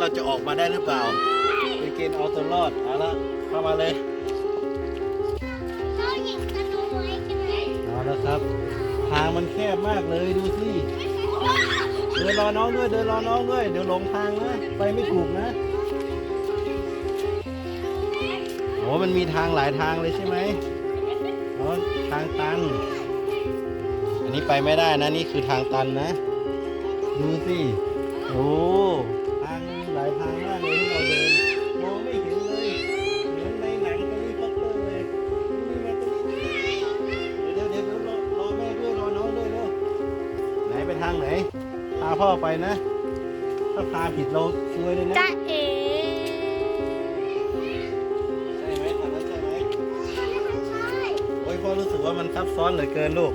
มาได้หรือเปล่าเป็นเกณฑ์เอาตัวรอดเอาละเข้ามาเลยเราหญิงกับหนูไว้ใช่ไหมเอาละครับ ทางมันแคบมากเลยดูสิเดินรอน้องด้วยเดินรอน้องด้วยเดี๋ยวหลงทางนะไปไม่ถูกนะโอ้มันมีทางหลายทางเลยใช่ไหมอ๋อทางตัน อันนี้ไปไม่ได้นะนี่คือทางตันนะ ดูสิ โอ้ทางมีห ลายทางมากเลยที่เราเดินมองไม่เห็นเลยเหมือนในหนังแฮร์รี่พอตเตอร์เลยนี่มาตรงนี้เดี๋ยวเดี๋ยวเดี๋ยวรอรอแม่ด้วยรอน้องด้วยเร็วไหนไปทางไหนพาพ่อไปนะ ถ้าพาผิดเราซวยเลยนะจ้าเอ๋ใช่ไหมทางนั้นใช่ไหมใช่โอ้ยพ่อรู้สึกว่ามันซับซ้อนเหลือเกินลูก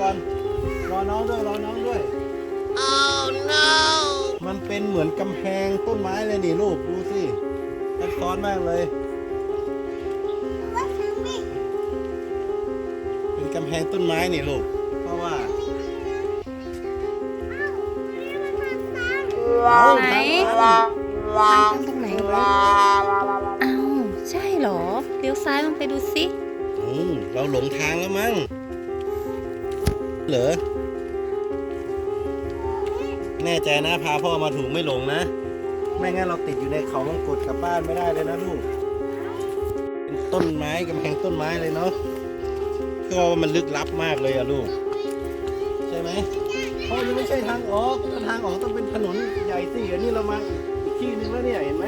ก่อนรอก่อน รอน้องด้วย รอน้องด้วย oh no มันเป็นเหมือนกำแพงต้นไม้เลยนี่ลูก ดูสิซับซ้อนมากเลย เป็นกำแพงต้นไม้นี่ลูก เพราะว่าไหนเอาทางตรงไหนวะอ้าวใช่เหรอ เลี้ยวซ้ายลงไปดูสิ อืมเราหลงทางแล้วมั้ง เหรอแน่ใจนะพาพ่อมาถูกไม่หลงนะ ไม่งั้นเราติดอยู่ในเขาวงกดกลับบ้านไม่ได้เลยนะลูกเป็นต้นไม้กำแพงต้นไม้เลยเนาะก็ว่ามันลึกลับมากเลยอะลูก ใช่ไหมเพราะยังไม่ใช่ทางออกทางออกต้องเป็นถนนใหญ่สิอันนี้เรามาอีกที่นึงแล้วเนี่ยเห็นไหม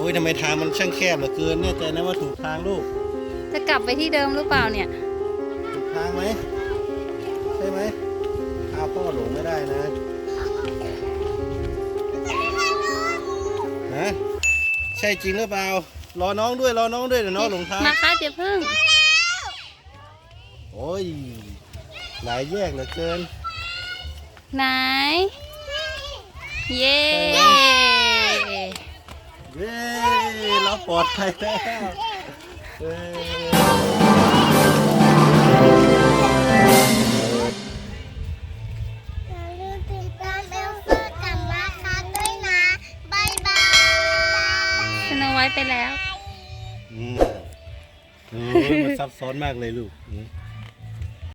อ้ยทำไมทางมันช่างแคบเหลือเกินแน่ใจนะว่าถูกทางลูก จะกลับไปที่เดิมหรือเปล่าเนี่ย ถูกทางไหมใช่ไหมพาพ่อหลงไม่ได้นะนะใช่จริงหรือเปล่ารอน้องด้วยรอน้องด้วยเดี๋ยวน้องหลงทางมาค่ะเดี๋ยวพึ่งโอ้ยหลายแยกเหลือเกิน ไหน เย้ เย้เรา ปลอดภัยแล้วเอ้ยอย่าลืมติดตามเอลเฟอร์กับมาค่ะด้วยนะบายบายสโนไว้ไปแล้วอืมโอ้ยมันซับซ้อนมากเลยลูกอืม